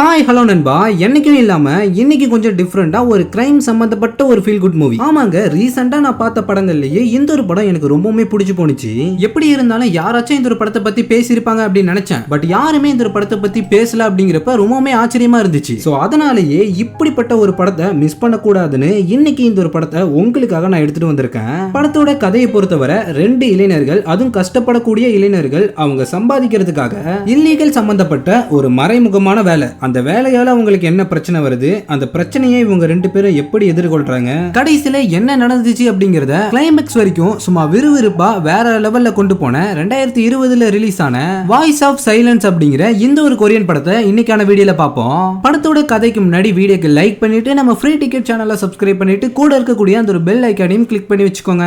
Hi hello நண்பா. என்னைக்கும் இல்லாம இன்னைக்கு கொஞ்சம் டிஃப்ரெண்டா ஒரு கிரைம் சம்பந்தப்பட்ட ஒரு ஃபீல் குட் மூவி ஆமாங்க ரீசெண்டா நான் பார்த்த படங்கள்லயே இந்த ஒரு படம் எனக்கு ரொம்பவுமே பிடிச்சு போனுச்சு எப்படி இருந்தாலும் யாராச்சும் இந்த ஒரு படத்தை பத்தி பேசியிருப்பாங்க அப்படின்னு நினைச்சேன். பட் யாருமே இந்த ஒரு படத்தை பத்தி பேசல அப்படிங்கிறப்ப ரொம்பவுமே ஆச்சரியமா இருந்துச்சு. ஸோ அதனாலேயே இப்படிப்பட்ட ஒரு படத்தை மிஸ் பண்ணக்கூடாதுன்னு இன்னைக்கு இந்த ஒரு படத்தை உங்களுக்காக நான் எடுத்துட்டு வந்திருக்கேன். படத்தோட கதையை பொறுத்தவரை ரெண்டு இளைஞர்கள் அதுவும் கஷ்டப்படக்கூடிய இளைஞர்கள் அவங்க சம்பாதிக்கிறதுக்காக இல்லீகல் சம்பந்தப்பட்ட ஒரு மறைமுகமான வேலை. அந்த வேலையால அவங்களுக்கு என்ன பிரச்சனை வருது? அந்த பிரச்சனையை இவங்க ரெண்டு பேரும் எப்படி எதிர்கொள்றாங்க? கடைசியில என்ன நடந்துச்சு அப்படிங்கறத கிளைமேக்ஸ் வரைக்கும் சும்மா விறுவிறுப்பா வேற லெவல்ல கொண்டு போன ரெண்டாயிரத்தி இருபதுல ரிலீஸ் ஆன வாய்ஸ் ஆஃப் சைலன்ஸ் அப்படிங்கிற இந்த ஒரு கொரியன் படத்தை இன்னைக்கான வீடியோல பார்ப்போம். படத்தோட கதைக்கு முன்னாடி வீடியோக்கு லைக் பண்ணிட்டு நம்ம ஃப்ரீ டிக்கெட் சேனலை சப்ஸ்கிரைப் பண்ணிட்டு கூட இருக்கக்கூடிய அந்த ஒரு பெல் ஐக்கானையும் கிளிக் பண்ணி வச்சுக்கோங்க.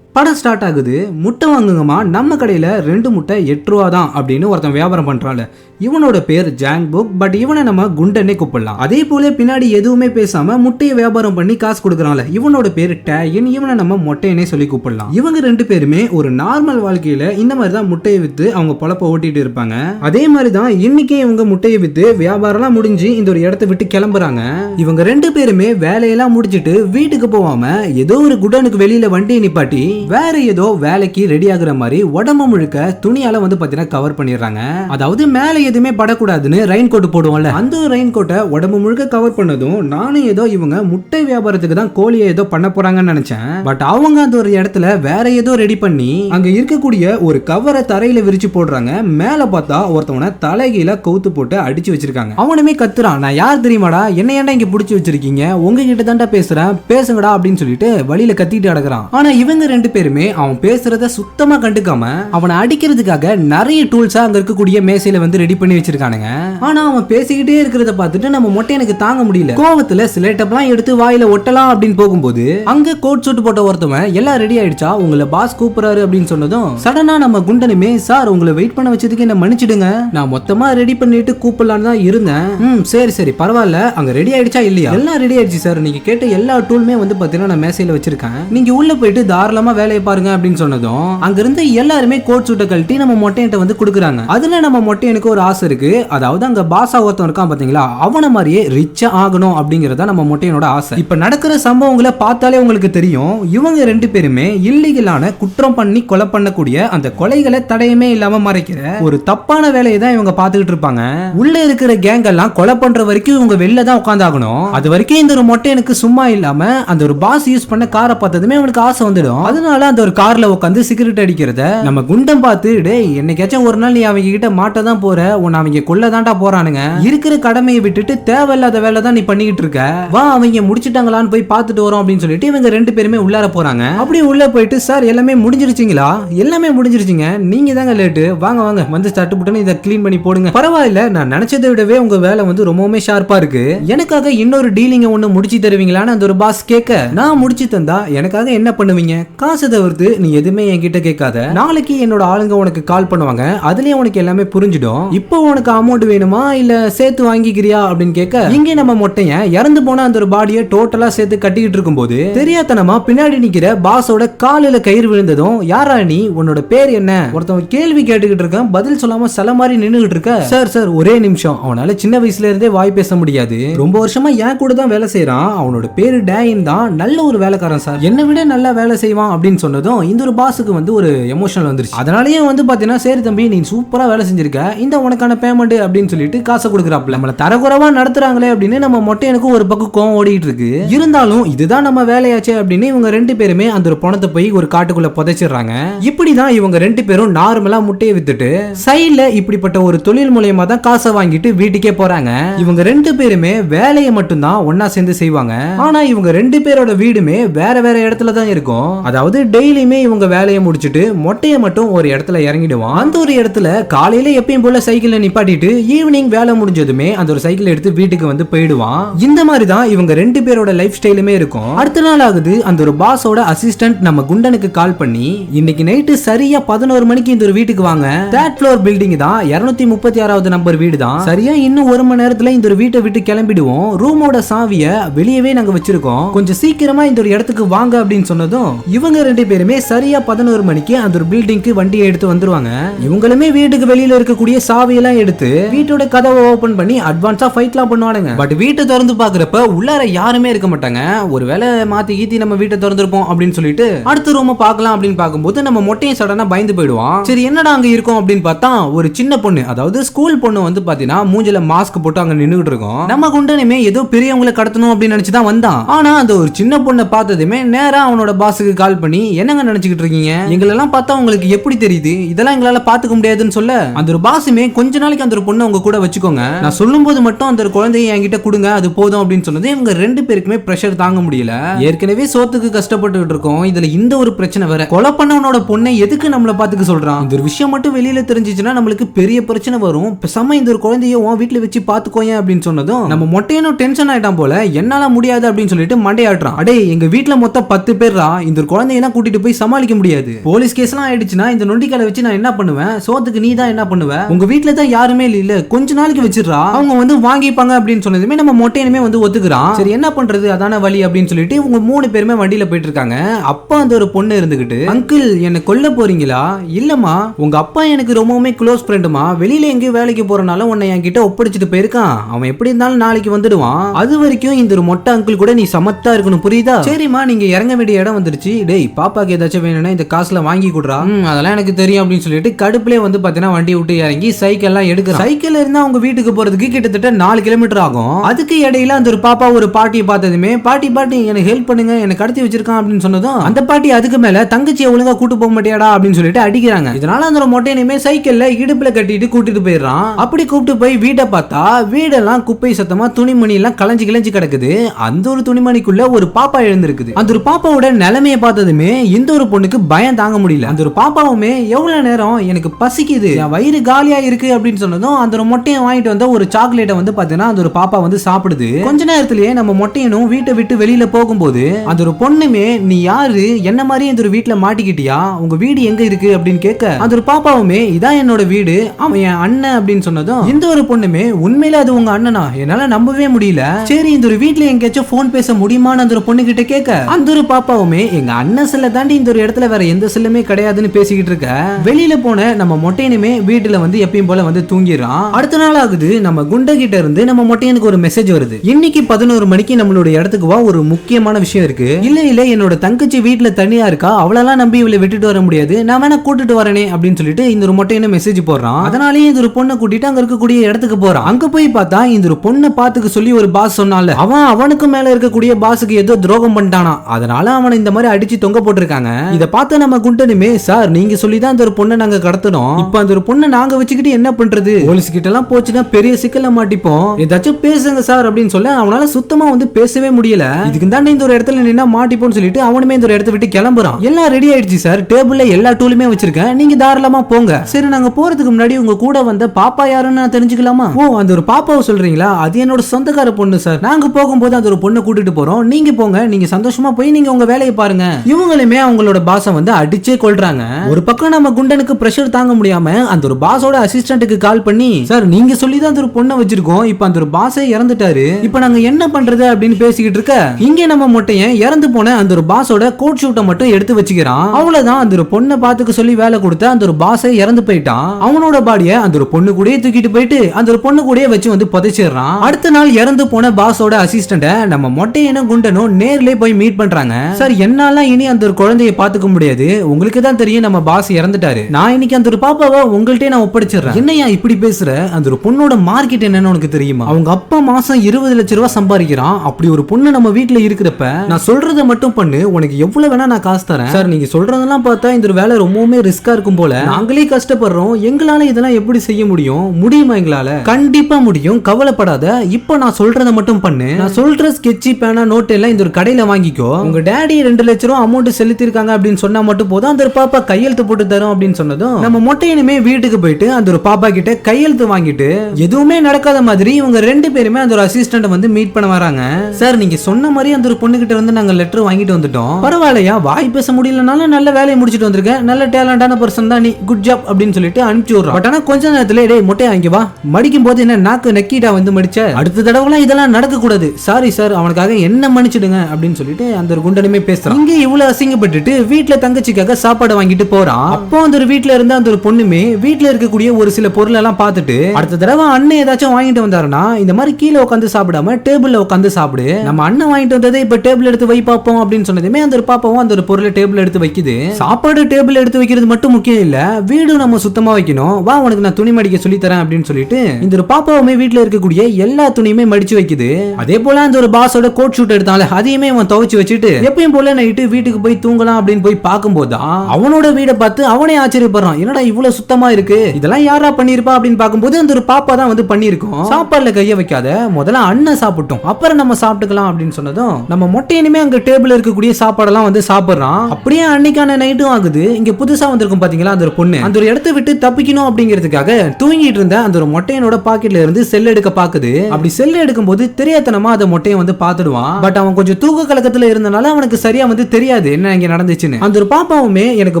படம் ஸ்டார்ட் ஆகுது முட்டை வாங்குங்கம்மா நம்ம கடையில் ரெண்டு முட்டை எட்டு ரூபா தான் அப்படின்னு ஒருத்தன் வியாபாரம் பண்ணுறாள் இவனோட பேர் ஜாங் புக் பட் இவனை நம்ம குண்டனே கூப்பிடலாம். அதே போல பின்னாடி எதுவுமே பேசாம முட்டையை வியாபாரம் பண்ணி காசு கொடுக்குறான்ல. இவனோட பேர் டேயின் இவனை நம்ம மொட்டையனே சொல்லி கூப்பிடலாம். இவங்க ரெண்டு பேருமே ஒரு நார்மல் வாழ்க்கையில இந்த மாதிரி தான் முட்டையை வித்து அவங்க பொழப்ப ஓட்டிட்டு இருப்பாங்க. அதே மாதிரி தான் இன்னைக்கே இவங்க முட்டையை வித்து வியாபாரம்லாம் முடிஞ்சு இந்த ஒரு இடத்த விட்டு கிளம்புறாங்க. இவங்க ரெண்டு பேருமே வேலையெல்லாம் முடிச்சிட்டு வீட்டுக்கு போகாம ஏதோ ஒரு குடனுக்கு வெளியில வண்டியை நிப்பாட்டி வேற ஏதோ வேலைக்கு ரெடி ஆகுற மாதிரி உடம்பு முழுக்க துணியால வந்து பாத்தீங்கன்னா கவர் பண்ணிடுறாங்க. அதாவது மேல எதுவுமே படக்கூடாதுன்னு ரெயின் கோட் போடுவோம்ல. அந்த ரெயின் கோட்டை உடம்பு முழுக்க கவர் பண்ணதும் நானும் ஏதோ இவங்க முட்டை வியாபாரத்துக்கு தான் கோழியை ஏதோ பண்ண போறாங்கன்னு நினைச்சேன். பட் அவங்க அந்த ஒரு இடத்துல வேற ஏதோ ரெடி பண்ணி அங்க இருக்கக்கூடிய ஒரு கவரை தரையில விரிச்சு போடுறாங்க. மேல பார்த்தா ஒருத்தவனை தலைகீழ கவுத்து போட்டு அடிச்சு வச்சிருக்காங்க. அவனுமே கத்துறான். நான் யார் தெரியுமாடா? என்ன ஏன்டா இங்க புடிச்சு வச்சிருக்கீங்க? உங்ககிட்ட தான்டா பேசுறேன். பேசுங்கடா அப்படின்னு சொல்லிட்டு வழியில கத்திட்டு அடக்குறான். ஆனா இவங்க ரெண்டு பேருமே அவன் பேசுறத சுத்தமா கண்டுக்காம அவனை அடிக்கிறதுக்காக நிறைய டூல்ஸா அங்க இருக்கக்கூடிய மேசையில வந்து ரெடி பண்ணி வச்சிருக்கானுங்க. ஆனா அவன் பேசிக்கிட்டே இருக்கிறத பார்த்துட்டு நம்ம மொட்டை எனக்கு தாங்க முடியல. கோவத்துல சிலேட்டப்லாம் எடுத்து வாயில ஒட்டலாம் அப்படின்னு போகும்போது அங்க கோட் சூட் போட்ட ஒருத்தவன் எல்லாம் ரெடி ஆயிடுச்சா? உங்களை பாஸ் கூப்பிடுறாரு அப்படின்னு சொன்னதும் சடனா நம்ம குண்டனுமே சார் உங்களை வெயிட் பண்ண வச்சதுக்கு என்ன மன்னிச்சிடுங்க. நான் மொத்தமா ரெடி பண்ணிட்டு கூப்பிடலான்னு தான் இருந்தேன். ம் சரி சரி பரவாயில்ல. அங்க ரெடி ஆயிடுச்சா இல்லையா? எல்லாம் ரெடி ஆயிடுச்சு சார் நீங்க கேட்ட எல்லா டூலுமே வந்து பாத்தீங்கன்னா நான் மேசையில வச்சிருக்கேன். நீங்க உள்ள போயிட்டு தாராளமா வேலையை பாருங்க அப்படின்னு சொன்னதும் அங்கிருந்து எல்லாருமே கோட் சூட்டை கழட்டி நம்ம மொட்டையிட்ட வந்து கொடுக்குறாங்க. அதுல நம்ம மொட்டையனுக்கு ஒரு ஆசை இருக்கு. அதாவது அங்க பாசா ஒருத்தன் இருக்கான் பாத்தீங்களா? அவனை மாதிரியே ரிச்சா ஆகணும் அப்படிங்கறத நம்ம மொட்டையனோட ஆசை. இப்ப நடக்கிற சம்பவங்களை பார்த்தாலே உங்களுக்கு தெரியும். இவங்க ரெண்டு பேருமே இல்லீகலான குற்றம் பண்ணி கொலை பண்ணக்கூடிய அந்த கொலைகளை தடையுமே இல்லாம மறைக்கிற ஒரு தப்பான வேலையை தான் இவங்க பார்த்துக்கிட்டு இருப்பாங்க. உள்ள இருக்கிற கேங் எல்லாம் கொலை பண்ற வரைக்கும் இவங்க வெளில தான் உட்காந்தாகணும் அது வரைக்கும் இந்த ஒரு மொட்டையனுக்கு சும்மா இல்லாம அந்த ஒரு பாஸ் யூஸ் பண்ண காரை பார்த்ததுமே அவனுக்கு ஆசை வந்துடும். அதனால அந்த ஒரு கார்ல உட்காந்து சிகரெட் அடிக்கிறத? நம்ம குண்டம் பார்த்து டேய் என்னைக்காச்சும் ஒரு நாள் நீ அவங்க கிட்ட மாட்ட தான் போற. உன்னை அவங்க கொல்ல தான்டா போறானுங்க. இருக்கிற கடமையை விட்டுட்டு தேவையில்லாத வேலை தான் நீ பண்ணிக்கிட்டு இருக்க. வா அவங்க முடிச்சிட்டாங்களான்னு போய் பார்த்துட்டு வரோம் அப்படின்னு சொல்லிட்டு இவங்க ரெண்டு பேருமே உள்ளார போறாங்க. அப்படி உள்ள போயிட்டு சார் எல்லாமே முடிஞ்சிருச்சிங்களா? எல்லாமே முடிஞ்சிருச்சிங்க. நீங்க தாங்க லேட்டு. வாங்க வாங்க. வந்து தட்டு புட்டுன்னு இதை க்ளீன் பண்ணி போடுங்க. பரவாயில்ல. நான் நினைச்சதை விடவே உங்க வேலை வந்து ரொம்பவுமே ஷார்ப்பா இருக்கு. எனக்காக இன்னொரு டீலிங்க ஒண்ணு முடிச்சு தருவீங்களான்னு அந்த ஒரு பாஸ் கேட்க நான் முடிச்சு தந்தா எனக்காக என்ன பண்ணுவீங்க? காசு தவிர்த்து நீ எதுவுமே என்கிட்ட கேட்காத. நாளைக்கு என்னோட ஆளுங்க உனக்கு கால் பண்ணுவாங்க. அதுலயே உனக்கு எல்லாமே புரிஞ்சிடும். இப்போ உனக்கு அமௌண்ட் வேணுமா? இல்ல சேர்த்து வாங்கிக்கிறியா? அப்படின்னு கேட்க இங்கே நம்ம மொட்டையன் இறந்து போன அந்த ஒரு பாடியை டோட்டலா சேர்த்து கட்டிக்கிட்டு இருக்கும்போது தெரியாதனமா பின்னாடி நிக்கிற பாஸோட காலில கயிறு விழுந்ததும் யாரா நீ? உன்னோட பேர் என்ன? ஒருத்தவன் கேள்வி கேட்டுக்கிட்டு இருக்கான். பதில் சொல்லாம சில மாதிரி நின்னுகிட்டு இருக்க. சார் சார் ஒரே நிமிஷம். அவனால சின்ன வயசுல இருந்தே வாய் பேச முடியாது. ரொம்ப வருஷமா என் கூட தான் வேலை செய்யறான் அவனோட பேரு டேயின் தான். நல்ல ஒரு வேலைக்காரன் சார். என்னை விட நல்லா வேலை செய்வான் அப்படின்னு சொன்னதும் இந்த ஒரு பாஸுக்கு வந்து ஒரு எமோஷனல் வந்துருச்சு. அதனாலயே வந்து பாத்தீங்கன்னா சரி தம்பி நீ சூப்பரா வேலை செஞ்சிருக்க. இந்த உனக்கான பேமெண்ட் அப்படின்னு சொல்லிட்டு காசை கொடுக்குறாப்ல நம்மள தரக்குறவா நடத்துறாங்களே அப்படின்னு நம்ம மொட்டையனுக்கு ஒரு பக்கம் கோவம் ஓடிட்டு இருக்கு இருந்தாலும் இதுதான் நம்ம வேலையாச்சே அப்படின்னு இவங்க ரெண்டு பேருமே அந்த ஒரு பணத்தை போய் ஒரு காட்டுக்குள்ள புதைச்சிடுறாங்க. இப்படிதான் இவங்க ரெண்டு பேரும் நார்மலா முட்டையை வித்துட்டு சைட்ல இப்படிப்பட்ட ஒரு தொழில் மூலியமா தான் காசை வாங்கிட்டு வீட்டுக்கே போறாங்க. இவங்க ரெண்டு பேருமே வேலையை மட்டும்தான் ஒன்னா சேர்ந்து செய்வாங்க. ஆனா இவங்க ரெண்டு பேரோட வீடுமே வேற வேற இடத்துல தான் இருக்கும். அதாவது டெய்லியுமே இவங்க வேலையை முடிச்சுட்டு மொட்டையை மட்டும் ஒரு இடத்துல இறங்கிடுவான். அந்த ஒரு இடத்துல காலையில எப்பயும் போல சைக்கிளை நிப்பாட்டிட்டு ஈவினிங் வேலை முடிஞ்சதுமே அந்த ஒரு சைக்கிள் எடுத்து வீட்டுக்கு வந்து போயிடுவான். இந்த மாதிரி தான் இவங்க ரெண்டு பேரோட லைஃப் ஸ்டைலுமே இருக்கும். அடுத்த நாள் ஆகுது அந்த ஒரு பாஸோட அசிஸ்டன்ட் நம்ம குண்டனுக்கு கால் பண்ணி இன்னைக்கு நைட்டு சரியா பதினோரு மணிக்கு இந்த ஒரு வீட்டுக்கு வாங்க. தேர்ட் ஃப்ளோர் பில்டிங் தான் இருநூத்தி முப்பத்தி ஆறாவது நம்பர் வீடு தான் சரியா இன்னும் ஒரு மணி நேரத்துல இந்த ஒரு வீட்டை விட்டு கிளம்பிடுவோம். ரூமோட சாவிய வெளியவே நாங்க வச்சிருக்கோம். கொஞ்சம் சீக்கிரமா இந்த ஒரு இடத்துக்கு வாங்க அப்படின்னு சொன்னதும் இவங்க ரெண்டு பேருமே சரியா பதினோரு மணிக்கு அந்த ஒரு பில்டிங்க்கு வண்டியை எடுத்து வந்துருவாங்க. இவங்களுமே வீட்டுக்கு வெளியில இருக்கக்கூடிய சாவியெல்லாம் எடுத்து வீட்டோட கதவை ஓபன் பண்ணி அட்வான்ஸா ஃபைட்லாம் பண்ணுவானுங்க. பட் வீட்டை திறந்து பாக்குறப்ப உள்ளார யாருமே இருக்க மாட்டாங்க. ஒருவேளை மாத்தி ஈத்தி நம்ம வீட்டை திறந்துருப்போம் அப்படின்னு சொல்லிட்டு அடுத்த ரூம பார்க்கலாம் அப்படின்னு பார்க்கும்போது நம்ம மொட்டையும் சடனா பயந்து போயிடுவான். சரி என்னடா அங்க இருக்கும் அப்படின்னு பார்த்தா ஒரு சின்ன பொண்ணு அதாவது ஸ்கூல் பொண்ணு வந்து பாத்தீங்கன்னா மூஞ்சில மாஸ்க் போட்டு அங்க நின்னுகிட்டு இருக்கோம். நம்ம குண்டனுமே ஏதோ பெரியவங்களை கடத்தணும் அப்படின்னு நினைச்சுதான் வந்தான். ஆனா அந்த ஒரு சின்ன பொண்ணை பார்த்ததுமே நேரா அவனோட பாஸுக்கு கால் பண்ணி என்னங்க நினைச்சுக்கிட்டு இருக்கீங்க? எங்களெல்லாம் பார்த்தா உங்களுக்கு எப்படி தெரியுது? இதெல்லாம் எங்களால பாத்துக்க முடியாதுன்னு சொல்ல? அந்த ஒரு பாசுமே கொஞ்ச நாளைக்கு அந்த ஒரு பொண்ணை உங்க கூட வச்சுக்கோங்க. நான் சொல்லும் போது மட்டும் அந்த ஒரு குழந்தைய என்கிட்ட கொடுங்க அது போதும் அப்படின்னு சொன்னது இவங்க ரெண்டு பேருக்குமே பிரஷர் தாங்க முடியல. ஏற்கனவே சோத்துக்கு கஷ்டப்பட்டுக்கிட்டு இருக்கோம். இதுல இந்த ஒரு பிரச்சனை வேற. கொலை பண்ணவனோட பொண்ணை எதுக்கு நம்மள பாத்துக்க சொல்றான்? இந்த ஒரு விஷயம் மட்டும் வெளியில தெரிஞ்சிச்சுன்னா நம்மளுக்கு பெரிய பிரச்சனை வரும். பேசாம இந்த ஒரு குழந்தைய உன் வீட்டுல வச்சு பாத்துக்கோங்க அப்படின்னு சொன்னதும் நம்ம மொட்டையனும் டென்ஷன் ஆயிட்டான் போல. என்னால முடியாது அப்படின்னு சொல்லிட்டு மண்டையாட்டுறான். அடே எங்க வீட்டுல மொத்தம் பத்து பேர்ரா? இந்த ஒரு குழந்தையெல்லாம் கூட்டிட்டு போய் சமாளிக்க முடியாது. போலீஸ் கேஸ் எல்லாம் ஆயிடுச்சுன்னா இந்த நொண்டிக்கால வச்சு நான் என்ன பண்ணுவேன்? சோத்துக்கு நீ தான் என்ன பண்ணுவ? உங்க வீட்டுல தான் யாருமே இல்ல கொஞ்ச நாளைக்கு வச்சிடுறா. அவங்க வந்து வாங்கிப்பாங்க அப்படின்னு சொன்னதுமே நம்ம மொட்டையனுமே வந்து ஒத்துக்கிறான். சரி என்ன பண்றது? அதான வழி அப்படின்னு சொல்லிட்டு இவங்க மூணு பேருமே வண்டியில போயிட்டு இருக்காங்க அப்பா அந்த ஒரு பொண்ணு இருந்துகிட்டு அங்கிள் என்ன கொல்ல போறீங்களா? இல்லம்மா உங்க அப்பா எனக்கு ரொம்பவுமே க்ளோஸ் ஃப்ரெண்டுமா வெளியில எங்கேயும் வேலைக்கு போறனால உன்னை என்கிட்ட ஒப்படைச்சிட்டு போயிருக்கான். அவன் எப்படி இருந்தாலும் நாளைக்கு வந்துடுவான். அது வரைக்கும் இந்த ஒரு மொட்டை அங்கிள் கூட நீ சமத்தா இருக்கணும் புரியுதா? சரிம்மா நீங்க இறங்க வேண்டிய இடம் வந்துருச்சு. டேய் பாப்பாக்கு ஏதாச்சும் வேணும்னா இந்த காசுல வாங்கி கொடுறா. "ம், அதெல்லாம் எனக்கு தெரியும் அப்படின்னு சொல்லிட்டு கடுப்புலயே வந்து பாத்தீங்கன்னா வண்டி விட்டு இறங்கி சைக்கிள் எல்லாம் எடுக்கிறான். சைக்கிள் இருந்தா அவங்க வீட்டுக்கு போறதுக்கு கிட்டத்தட்ட நாலு கிலோமீட்டர் ஆகும். அதுக்கு இடையில அந்த ஒரு பாப்பா ஒரு பாட்டியை பார்த்ததுமே பாட்டி பாட்டி எனக்கு ஹெல்ப் பண்ணுங்க எனக்கு கடத்தி வச்சிருக்கான் அப்படின்னு சொன்னதும் அந்த பாட்டி அதுக்கு மேல தங்கச்சியை ஒழுங்கா கூட்டு போக மாட்டியாடா அப்படின்னு சொல்லிட்டு அடிக்கிறாங்க. இதனால அந்த ஒரு மொட்டையனுமே சைக்கிள்ல இடுப்புல கட்டிட்டு கூட்டிட்டு போயிடுறான். அப்படி கூப்பிட்டு போய் வீட்டை பார்த்தா வீடெல்லாம் குப்பை சத்தமா துணிமணி எல்லாம் கலைஞ்சு கிளைஞ்சு கிடக்குது. அந்த ஒரு துணிமணிக்குள்ள ஒரு பாப்பா எழுந்திருக்குது. அந்த ஒரு பாப்பாவோட நிலைமையை பார்த்ததுமே இந்த ஒரு பொண்ணுக்கு பயம் தாங்க முடியல. அந்த ஒரு பாப்பாவுமே எவ்வளவு நேரம் எனக்கு பசிக்குது என் வயிறு காலியா இருக்கு அப்படின்னு சொன்னதும் அந்த ஒரு மொட்டையை வாங்கிட்டு வந்த ஒரு சாக்லேட்டை வந்து பாத்தீங்கன்னா அந்த ஒரு பாப்பா வந்து சாப்பிடுது. கொஞ்ச நேரத்திலேயே நம்ம மொட்டையனும் வீட்டை விட்டு வெளியில போகும்போது அந்த ஒரு பொண்ணுமே நீ யாரு? என்ன மாதிரி இந்த ஒரு வீட்டுல மாட்டிக்கிட்டியா? உங்க வீடு எங்க இருக்கு? அப்படின்னு கேட்க அந்த ஒரு பாப்பாவுமே இதான் என்னோட வீடு. அவன் என் அண்ணன் அப்படின்னு சொன்னதும் இந்த ஒரு பொண்ணுமே உண்மையில அது உங்க அண்ணனா? என்னால நம்பவே முடியல. சரி இந்த ஒரு வீட்டுல எங்கேயாச்சும் போன் பேச முடியுமான்னு அந்த ஒரு பொண்ணு கிட்ட கேட்க அந்த ஒரு பாப்பாவுமே எங்க அண்ணன் செல்ல தாண்டி இந்த ஒரு இடத்துல வேற எந்த செல்லுமே கிடையாதுன்னு பேசிக்கிட்டு இருக்க. வெளியில போன நம்ம மொட்டையனுமே வீட்டுல வந்து எப்பயும் போல வந்து தூங்கிடுறான். அடுத்த நாள் ஆகுது நம்ம குண்ட கிட்ட இருந்து நம்ம மொட்டையனுக்கு ஒரு மெசேஜ் வருது. இன்னைக்கு பதினோரு மணிக்கு நம்மளோட இடத்துக்கு வா ஒரு முக்கியமான விஷயம் இருக்கு. இல்ல இல்ல என்னோட தங்கச்சி வீட்டுல தனியா இருக்கா? அவளெல்லாம் நம்பி இவளை விட்டுட்டு வர முடியாது. நான் வேணா கூட்டிட்டு வரேனே அப்படின்னு சொல்லிட்டு இந்த ஒரு மொட்டையனை மெசேஜ் போடுறான். அதனாலேயே இந்த ஒரு பொண்ணை கூட்டிட்டு அங்க இருக்கக்கூடிய இடத்துக்கு போறான். அங்க போய் பார்த்தா இந்த ஒரு பொண்ணை பாத்துக்க சொல்லி ஒரு பாஸ் சொன்னால அவன் அவனுக்கு மேல இருக்கக்கூடிய பாஸுக்கு ஏதோ துரோகம் பண்ணிட்டானா. அதனால அவனை இந்த மாதிரி அடிச்சு தொங்க போட்டிருக்காங்க. இத பார்த்து நம்ம குண்டனுமே சார் நீங்க சொல்லி தான் அந்த ஒரு பொண்ணை நாங்க கடத்தணும் இப்ப அந்த ஒரு பொண்ணை நாங்க வச்சுக்கிட்டு என்ன பண்றது? போலீஸ் கிட்ட எல்லாம் போச்சுன்னா பெரிய சிக்கல மாட்டிப்போம். ஏதாச்சும் பேசுங்க சார் அப்படின்னு சொல்ல அவனால சுத்தமா வந்து பேசவே முடியல. இதுக்கு தானே இந்த ஒரு இடத்துல நின்னா மாட்டிப்போம்னு சொல்லிட்டு அவனுமே இந்த ஒரு இடத்த விட்டு கிளம்புறான். எல்லாம் ரெடி ஆயிடுச்சு சார். டேபிள்ல எல்லா டூலுமே வச்சிருக்கேன். நீங்க தாராளமா போங்க. சரி நாங்க போறதுக்கு முன்னாடி உங்க கூட வந்த பாப்பா யாருன்னு நான் தெரிஞ்சுக்கலாமா? ஓ அந்த ஒரு பாப்பாவை சொல்றீங்களா? அது என்னோட சொந்தக்கார பொண்ணு சார். நாங்க போகும்போது அந்த ஒரு பொண்ணை கூட்டிட்டு போறோம். நீங்க போங்க. நீங்க சந்தோஷமா போய் நீங்க உங்க வேலையை பாருங்க. இவங்களுமே அவங்களோட பாசம் வந்து அடிச்சே கொள்றாங்க ஒரு பக்கம் நம்ம குண்டனுக்கு பிரஷர் தாங்க முடியாம அந்த ஒரு பாஸோட அசிஸ்டன்ட்டுக்கு கால் பண்ணி சார் நீங்க சொல்லி தான் அந்த ஒரு பொண்ணை வச்சிருக்கோம். இப்ப அந்த ஒரு பாஸே இறந்துட்டாரு. இப்ப நாங்க என்ன பண்றது? அப்படின்னு பேசிக்கிட்டு இருக்க. இங்க நம்ம மொட்டையன் இறந்து போன அந்த ஒரு பாஸோட கோட் ஷூட்டை மட்டும் எடுத்து வச்சுக்கிறான். அவ்வளவுதான் அந்த ஒரு பொண்ணை பாத்துக்க சொல்லி வேலை கொடுத்த அந்த ஒரு பாஸே இறந்து போயிட்டான். அவனோட பாடிய அந்த ஒரு பொண்ணு கூடயே தூக்கிட்டு போயிட்டு அந்த ஒரு பொண்ணு கூடயே வச்சு வந்து புதைச்சிடுறான். அடுத்த நாள் இறந்து போன பாஸோட அசிஸ்டண்ட நம்ம மொட்டையனும் குண்டனும் நேர்லயே போய் மீட் பண்றாங்க. சார் என்னால இனி அந்த ஒரு குழந்தைய பாத்துக்க முடியாது. உங்களுக்கு தான் தெரியும் நம்ம பாஸ் இறந்துட்டாரு. நான் இன்னைக்கு அந்த ஒரு பாப்பாவை உங்கள்கிட்ட நான் ஒப்படைச்சிடுறேன். என்னையா இப்படி பேசுற? அந்த ஒரு பொண்ணோட மார்க்கெட் என்னன்னு உனக்கு தெரியுமா? அவங்க அப்பா மாசம் இருபது லட்ச ரூபாய் சம்பாதிக்கிறான். அப்படி ஒரு பொண்ணு நம்ம வீட்டுல இருக்கிறப்ப நான் சொல்றதை மட்டும் பண்ணு. உனக்கு எவ்வளவு வேணா நான் காசு தரேன். சார் நீங்க சொல்றதெல்லாம் பார்த்தா இந்த ஒரு வேலை ரொம்பவுமே ரிஸ்கா இருக்கும் போல. நாங்களே கஷ்டப்படுறோம். எங்களால இதெல்லாம் எப்படி செய்ய முடியும்? முடியுமா எங்களால? கண்டிப்பா முடியும். கவலைப்படாத. இப்போ நான் சொல்றதை மட்டும் பண்ணு. நான் சொல்ற ஸ்கெட்சி பேனா நோட் எல்லாம் இந்த ஒரு கடையில வாங்கிக்கோ. உங்க டேடி ரெண்டு லட்ச ரூபா அமௌண்ட் செலுத்திருக்காங்க அப்படின்னு சொன்னா மட்டும் போதும். அந்த ஒரு பாப்பா கையெழுத்து போட்டு தரும் அப்படின்னு சொன்னதும் நம்ம மொட்டையனுமே வீட்டுக்கு போயிட்டு அந்த ஒரு பாப்பா கிட்ட கையெழுத்து வாங்கிட்டு எதுவுமே நடக்காத மாதிரி இவங்க ரெண்டு பேருமே அந்த ஒரு அசிஸ்டன்ட் வந்து மீட் பண்ண வராங்க. சார் நீங்க சொன்ன மாதிரி அந்த ஒரு பொண்ணு கிட்ட வந்து நாங்க லெட்டர் வாங்கிட்டு வந்துட்டோம். பரவாயில்லையா வாய் பேச முடியலனாலும் நல்ல வேலையை முடிச்சிட்டு வந்திருக்கேன் நல்ல டேலண்டான பர்சன் தான் நீ குட் ஜாப் அப்படின்னு சொல்லிட்டு அனுப்பிச்சு விடுறோம் பட் ஆனா கொஞ்ச நேரத்துல டேய் மொட்டையா இங்க வா. மடிக்கும் போது என்ன நாக்கு நக்கீட்டா வந்து மடிச்ச? அடுத்த தடவைலாம் இதெல்லாம் நடக்க கூடாது சாரி சார் அவனுக்காக என்ன மன்னிச்சிடுங்க அப்படின்னு சொல்லிட்டு அந்த ஒரு குண்டனுமே பேசுறான். இங்க இவ்வளவு அசிங்கப்பட்டுட்டு வீட்டுல தங்கச்சிக்காக சாப்பாடு வாங்கிட்டு போறான். அப்போ அந்த ஒரு வீட்ல இருந்த அந்த ஒரு பொண்ணுமே வீட்ல இருக்கக்கூடிய ஒரு சில பொருள் எல்லாம் பார்த்துட்டு அடுத்த தடவை அண்ணன் ஏதாச்சும் வாங்கிட்டு வந்தாருன்னா இந்த மாதிரி கீழே உட்காந்து சாப்பிடாம டேபிள்ல உட்காந்து சாப்பிடு. நம்ம அண்ணன் வாங்கிட்டு வந்ததை இப்ப டேபிள் எடுத்து வை பார்ப்போம் அப்படின்னு சொன்னதுமே அந்த ஒரு பாப்பாவும் அந்த ஒரு பொருளை டேபிள் எடுத்து வைக்குது. சாப்பாடு டேபிள் எடுத்து வைக்கிறது மட்டும் முக்கியம் இல்ல வீடு நம்ம சுத்தமா வைக்கணும். வா உனக்கு நான் துணி மடிக்க சொல்லி தரேன் அப்படின்னு சொல்லிட்டு இந்த ஒரு பாப்பாவுமே வீட்ல இருக்கக்கூடிய எல்லா துணியுமே மடிச்சு வைக்குது. அதே போல அந்த ஒரு பாஸோட கோட் ஷூட் எடுத்தால அதையுமே அவன் துவைச்சு வச்சுட்டு எப்பயும் போல நைட்டு வீட்டுக்கு போய் போய் தூங்கலாம் அப்படின்னு போய் பார்க்கும்போது தான் அவனோட வீடை பார்த்து அவனே ஆச்சரியப்படுறான். என்னடா இவ்வளவு சுத்தமா இருக்கு? இதெல்லாம் யாரா பண்ணிருப்பா அப்படின்னு பார்க்கும்போது அந்த ஒரு பாப்பா தான் வந்து பண்ணிருக்கோம் சாப்பாடுல கைய வைக்காத. முதல்ல அண்ணன் சாப்பிட்டோம். அப்புறம் நம்ம சாப்பிட்டுக்கலாம் அப்படின்னு சொன்னதும் நம்ம மொட்டையனுமே அங்க டேபிள் இருக்கக்கூடிய சாப்பாடெல்லாம் வந்து சாப்பிடுறான். அப்படியே அன்னைக்கான நைட்டும் ஆகுது. இங்க புதுசா வந்திருக்கும் பாத்தீங்களா அந்த ஒரு பொண்ணு? அந்த ஒரு இடத்த விட்டு தப்பிக்கணும் அப்படிங்கிறதுக்காக தூங்கிட்டு இருந்த அந்த ஒரு மொட்டையனோட பாக்கெட்ல இருந்து செல் எடுக்க பாக்குது. அப்படி செல் எடுக்கும்போது தெரியாதனமா அந்த மொட்டையை வந்து பாத்துடுவான் பட் அவன் கொஞ்சம் தூக்க கலக்கத்துல இருந்தனால அவனுக்கு சரியா வந்து தெரியாது. என்ன இங்க நடந்துச்சுன்னு? அந்த ஒரு பாப்பாவுமே எனக்கு